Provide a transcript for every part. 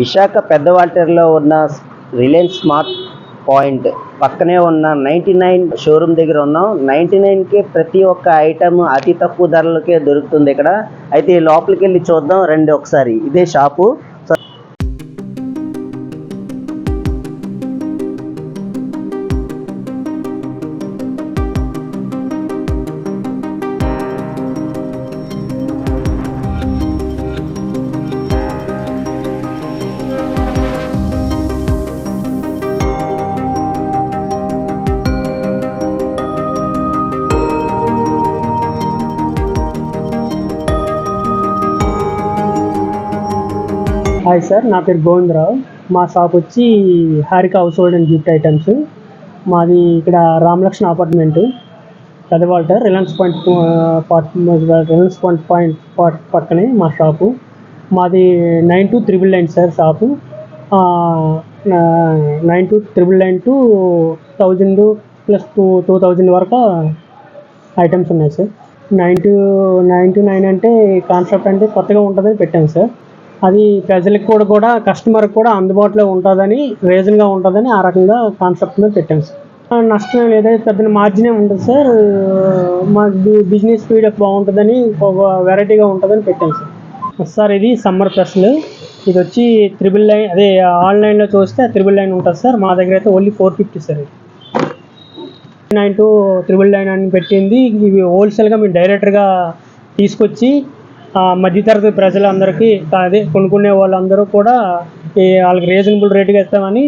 విశాఖ పెద్దవాల్టర్లో ఉన్న Reliance smart point పక్కనే ఉన్న నైంటీ నైన్ షోరూమ్ దగ్గర ఉన్నాం. నైంటీ నైన్కి ప్రతి ఒక్క ఐటమ్ అతి తక్కువ ధరలకే దొరుకుతుంది ఇక్కడ. అయితే లోపలికి వెళ్ళి చూద్దాం. రండి ఒకసారి. ఇదే షాపు. హాయ్ సార్ నా పేరు గోవిందరావు. మా షాప్ వచ్చి Harika household and gift items మాది ఇక్కడ Ramalakshmana apartment Pedawaltair Reliance point Reliance point point పక్కనే మా షాపు మాది nine two triple nine sir shop nine two triple nine two thousand plus two two thousand వరకు items ఉన్నాయి sir nine two nine two nine అంటే concept అంటే కొత్తగా ఉంటుందని పెట్టాను సార్ అది ప్రజలకు కూడా కూడా కస్టమర్ కూడా అందుబాటులో ఉంటుందని రీజన్గా ఉంటుందని ఆ రకంగా కాన్సెప్ట్ మీద పెట్టాను సార్. నష్టం లేదైతే పెద్ద మార్జినే ఉంటుంది సార్ మా బిజినెస్ స్పీడప్ బాగుంటుందని ఒక వెరైటీగా ఉంటుందని పెట్టాను సార్. సార్ ఇది సమ్మర్ ప్లస్లు ఇది వచ్చి త్రిబుల్ లైన్ అదే ఆన్లైన్లో చూస్తే త్రిబుల్ లైన్ ఉంటుంది సార్. మా దగ్గర అయితే ఓన్లీ ఫోర్ ఫిఫ్టీ సార్ ఇది. నైన్ టు త్రిబుల్ నైన్ అని పెట్టింది. ఇవి హోల్సేల్గా మేము డైరెక్టర్గా తీసుకొచ్చి మధ్యతరగతి ప్రజలందరికీ అదే కొనుక్కునే వాళ్ళందరూ కూడా ఈ వాళ్ళకి రీజనబుల్ రేటుగా ఇస్తామని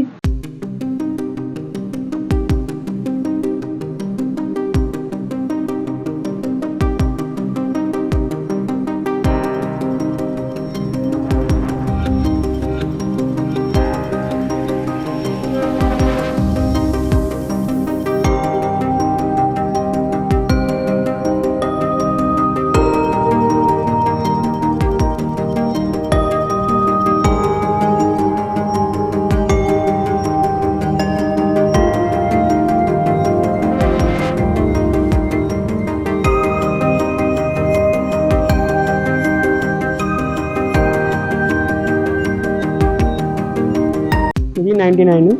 నైంటీ నైన్.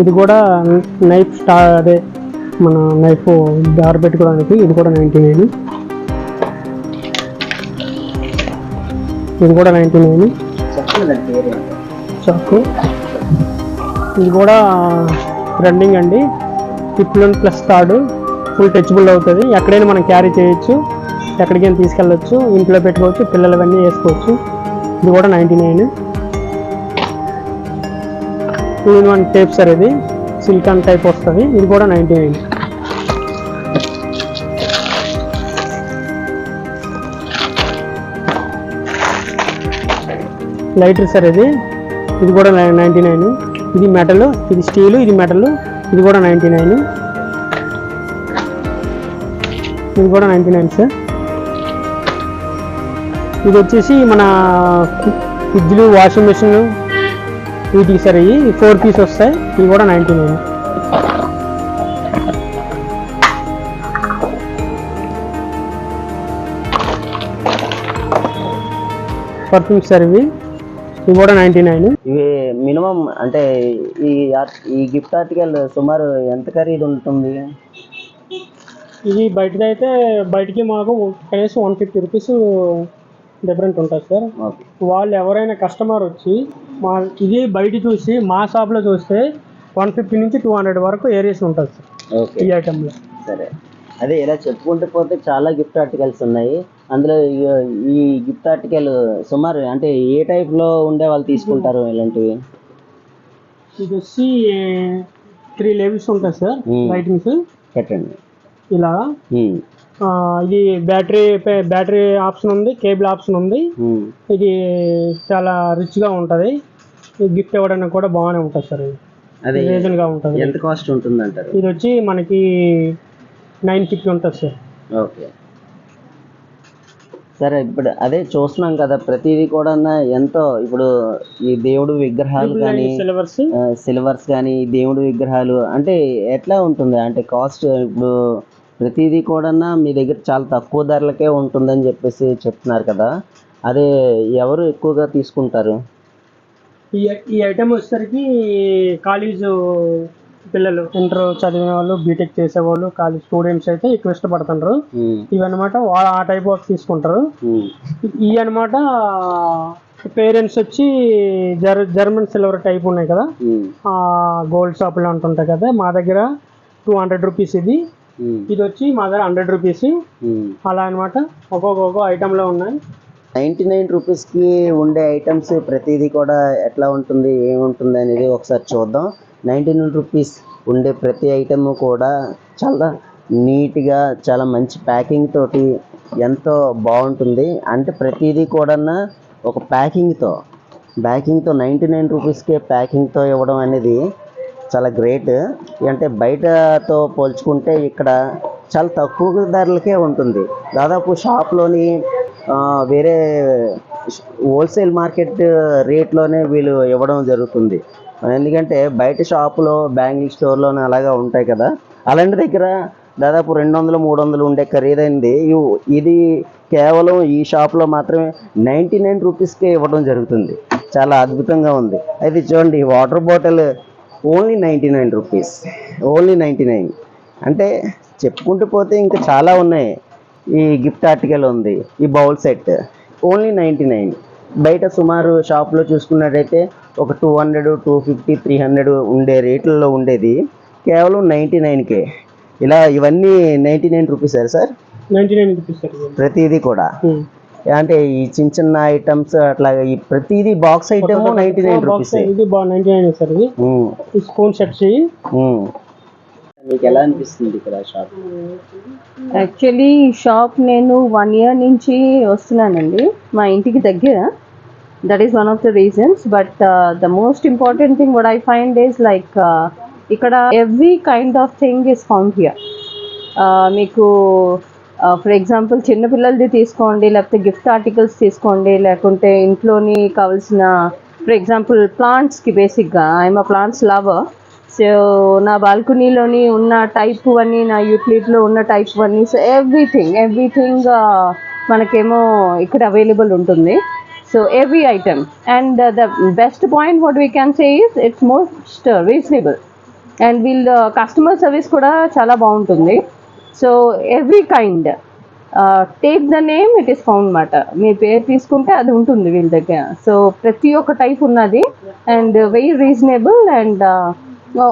ఇది కూడా నైఫ్ స్టా అదే మన నైఫ్ దారి పెట్టుకోవడానికి ఇది కూడా నైంటీ నైన్. ఇది కూడా నైంటీ నైన్. చాకు ఇది కూడా రన్నింగ్ అండి. టిప్లోన్ ప్లస్ థర్డ్ ఫుల్ టచ్బుల్ అవుతుంది. ఎక్కడైనా మనం క్యారీ చేయొచ్చు. ఎక్కడికైనా తీసుకెళ్ళొచ్చు. ఇంట్లో పెట్టుకోవచ్చు. పిల్లలు అవన్నీ వేసుకోవచ్చు. ఇది కూడా ninety nine. Two in one tape sir ఇది. సిలికాన్ టైప్ వస్తుంది. ఇది కూడా నైంటీ నైన్. లైటర్ సార్ ఇది. ఇది కూడా నైంటీ నైన్. ఇది మెటల్ ఇది స్టీలు ఇది మెటల్. ఇది కూడా నైంటీ నైన్. ఇది కూడా నైంటీ నైన్ సార్. ఇది వచ్చేసి మన ఫ్రిడ్జ్లు వాషింగ్ మిషన్ వీటికి సార్ ఇవి ఫోర్ పీస్ వస్తాయి. ఇవి కూడా నైంటీ నైన్ పర్ఫ్యూమ్స్ సార్ ఇవి. ఇవి కూడా నైంటీ నైన్ ఇవి మినిమం అంటే ఈ ఈ గిఫ్ట్ ఆర్టికల్ సుమారు ఎంత ఖరీదు ఉంటుంది? ఇది బయటది అయితే బయటికి మాకు కనీసం వన్ ఫిఫ్టీ రూపీస్ డిఫరెంట్ ఉంటుంది సార్ వాళ్ళు ఎవరైనా కస్టమర్ వచ్చి మా ఇది బయట చూసి మా షాప్లో చూస్తే వన్ ఫిఫ్టీ నుంచి టూ హండ్రెడ్ వరకు ఏరియాస్ ఉంటుంది సార్ ఈ ఐటెంలో సరే. అదే ఇలా చెప్పుకుంటూ పోతే చాలా గిఫ్ట్ ఆర్టికల్స్ ఉన్నాయి. అందులో ఈ- గిఫ్ట్ ఆర్టికల్ సుమారు అంటే ఏ type లో ఉండే వాళ్ళు తీసుకుంటారు ఇలాంటివి? ఇది వచ్చి త్రీ లెవెల్స్ ఉంటాయి సార్ Hmm. లైటింగ్స్ పెట్టండి. ఇలా. ఆ, ఇది బ్యాటరీ బ్యాటరీ ఆప్షన్ ఉంది కేబుల్ ఆప్షన్ ఉంది. ఇది చాలా రిచ్గా ఉంటుంది. గిఫ్ట్ ఇవ్వడానికి కూడా బాగానే ఉంటుంది సార్ ఇది. అదే రీజన్గా ఉంటుంది. ఎంత కాస్ట్ ఉంటుంది అంటారు ఇది వచ్చి మనకి నైన్ ఫిఫ్టీ ఉంటుంది సార్. ఓకే. సరే ఇప్పుడు అదే చూస్తున్నాం కదా ప్రతిదీ కూడా ఎంతో ఇప్పుడు ఈ దేవుడు విగ్రహాలు కానీ సిలవర్స్ సిల్వర్స్ కానీ దేవుడు విగ్రహాలు అంటే ఎట్లా ఉంటుంది? అంటే కాస్ట్ ఇప్పుడు ప్రతిదీ కూడా మీ దగ్గర చాలా తక్కువ ధరలకే ఉంటుందని చెప్పేసి చెప్తున్నారు కదా. అదే ఎవరు ఎక్కువగా తీసుకుంటారు? ఈ ఈ ఐటమ్ వచ్చేసరికి కాలేజ్ పిల్లలు ఇంటర్ చదివిన వాళ్ళు బీటెక్ చేసేవాళ్ళు కాలేజ్ స్టూడెంట్స్ అయితే ఎక్కువ ఇష్టపడుతుంటారు ఇవన్నమాట వా- ఆ టైప్ ఆఫ్ తీసుకుంటారు. ఈ అనమాట పేరెంట్స్ వచ్చి జర్ జర్మన్ సిల్వర్ టైప్ ఉన్నాయి కదా. గోల్డ్ షాపులు అంటుంటాయి కదా. మా దగ్గర టూ హండ్రెడ్ రూపీస్ ఇది. ఇది వచ్చి మా దగ్గర హండ్రెడ్ రూపీస్ ఉమ్. అలా అనమాట ఒక్కొక్క ఒక్కొక్క ఐటెంలో ఉన్నాయి. నైంటీ నైన్ రూపీస్కి ఉండే ఐటమ్స్ ప్రతిదీ కూడా ఎట్లా ఉంటుంది ఏముంటుంది అనేది ఒకసారి చూద్దాం. నైంటీ నైన్ రూపీస్ ఉండే ప్రతి ఐటమ్ కూడా చాలా నీట్గా చాలా మంచి ప్యాకింగ్ తోటి ఎంతో బాగుంటుంది. అంటే ప్రతిదీ కూడా ఒక ప్యాకింగ్తో ప్యాకింగ్తో నైంటీ నైన్ రూపీస్కే ప్యాకింగ్తో ఇవ్వడం అనేది చాలా గ్రేట్. అంటే బయటతో పోల్చుకుంటే ఇక్కడ చాలా తక్కువ ధరలకే ఉంటుంది. దాదాపు షాప్లోని వేరే హోల్సేల్ మార్కెట్ రేట్లోనే వీళ్ళు ఇవ్వడం జరుగుతుంది. ఎందుకంటే బయట షాపులో బ్యాంగిల్ స్టోర్లోనే అలాగా ఉంటాయి కదా. అలాంటి దగ్గర దాదాపు రెండు వందలు మూడు వందలు ఉండే ఖరీదైంది. ఇది కేవలం ఈ షాప్లో మాత్రమే నైంటీ నైన్ రూపీస్కే ఇవ్వడం జరుగుతుంది. చాలా అద్భుతంగా ఉంది. అయితే చూడండి ఈ water bottle only ninety nine rupees. Only ninety nine. అంటే చెప్పుకుంటూ పోతే ఇంకా చాలా ఉన్నాయి. ఈ గిఫ్ట్ ఆర్టికల్ ఉంది ఈ bowl set. Only ninety nine. బయట సుమారు షాప్లో చూసుకున్నట్టయితే ఒక two hundred two fifty three hundred ఉండే రేట్లలో ఉండేది. కేవలం నైంటీ నైన్కే. ఇలా ఇవన్నీ ninety nine rupees sir? Ninety nine rupees sir. ప్రతిదీ కూడా. అంటే ఈ చిన్న చిన్న ఐటమ్స్ అట్లా ఈ ప్రతిదీ box item ninety nine rupees ఇది బాగా నైంటీ నైన్ సార్ ఇది ఈ స్పూన్ సెట్స్. మీకు ఎలా అనిపిస్తుంది ఇక్కడ షాప్ యాక్చువల్లీ ఈ షాప్ నేను వన్ ఇయర్ నుంచి వస్తున్నానండి. మా ఇంటికి దగ్గర. That is one of the reasons but the most important thing what I find is like ఇక్కడ every kind of thing is found here మీకు ఫర్ ఎగ్జాంపుల్ చిన్నపిల్లలది తీసుకోండి లేకపోతే గిఫ్ట్ ఆర్టికల్స్ తీసుకోండి లేకుంటే ఇంట్లోని కావాల్సిన ఫర్ ఎగ్జాంపుల్ ప్లాంట్స్కి బేసిక్గా I'm a plants lover so నా బాల్కనీలోని ఉన్న టైప్ అన్నీ నా యూట్లీట్లో ఉన్న టైప్ అన్నీ సో ఎవ్రీథింగ్ ఎవ్రీథింగ్ మనకేమో ఇక్కడ అవైలబుల్ ఉంటుంది. So every item and the best point what we can say is it's most reasonable and వీళ్ళ కస్టమర్ సర్వీస్ కూడా చాలా బాగుంటుంది. So every kind take the name it is found మాట. మీ పేరు తీసుకుంటే అది ఉంటుంది వీళ్ళ దగ్గర. సో ప్రతి ఒక్క టైప్ ఉన్నది and very reasonable and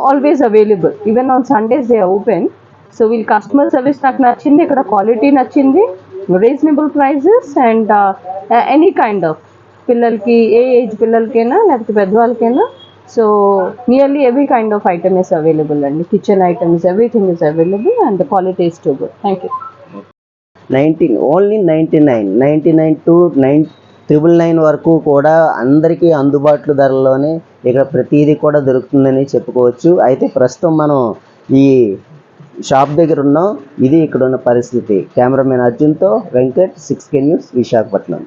always available even on Sundays they open so వీళ్ళ కస్టమర్ సర్వీస్ నాకు నచ్చింది ఇక్కడ క్వాలిటీ నచ్చింది reasonable prices and any kind of పిల్లలకి ఏ ఏజ్ పిల్లలకైనా లేకపోతే పెద్దవాళ్ళకైనా so nearly every kind of item is available అండి. Kitchen items everything is available and the quality is too good thank you nineteen only ninety nine ninety nine two nine triple nine వరకు కూడా అందరికీ అందుబాటులో ధరలోనే ఇక్కడ ప్రతిదీ కూడా దొరుకుతుందని చెప్పుకోవచ్చు. అయితే ప్రస్తుతం మనం ఈ షాప్ దగ్గర ఉన్నాం. ఇది ఇక్కడ ఉన్న పరిస్థితి. Cameraman అర్జున్తో Venkat six K news Visakhapatnam.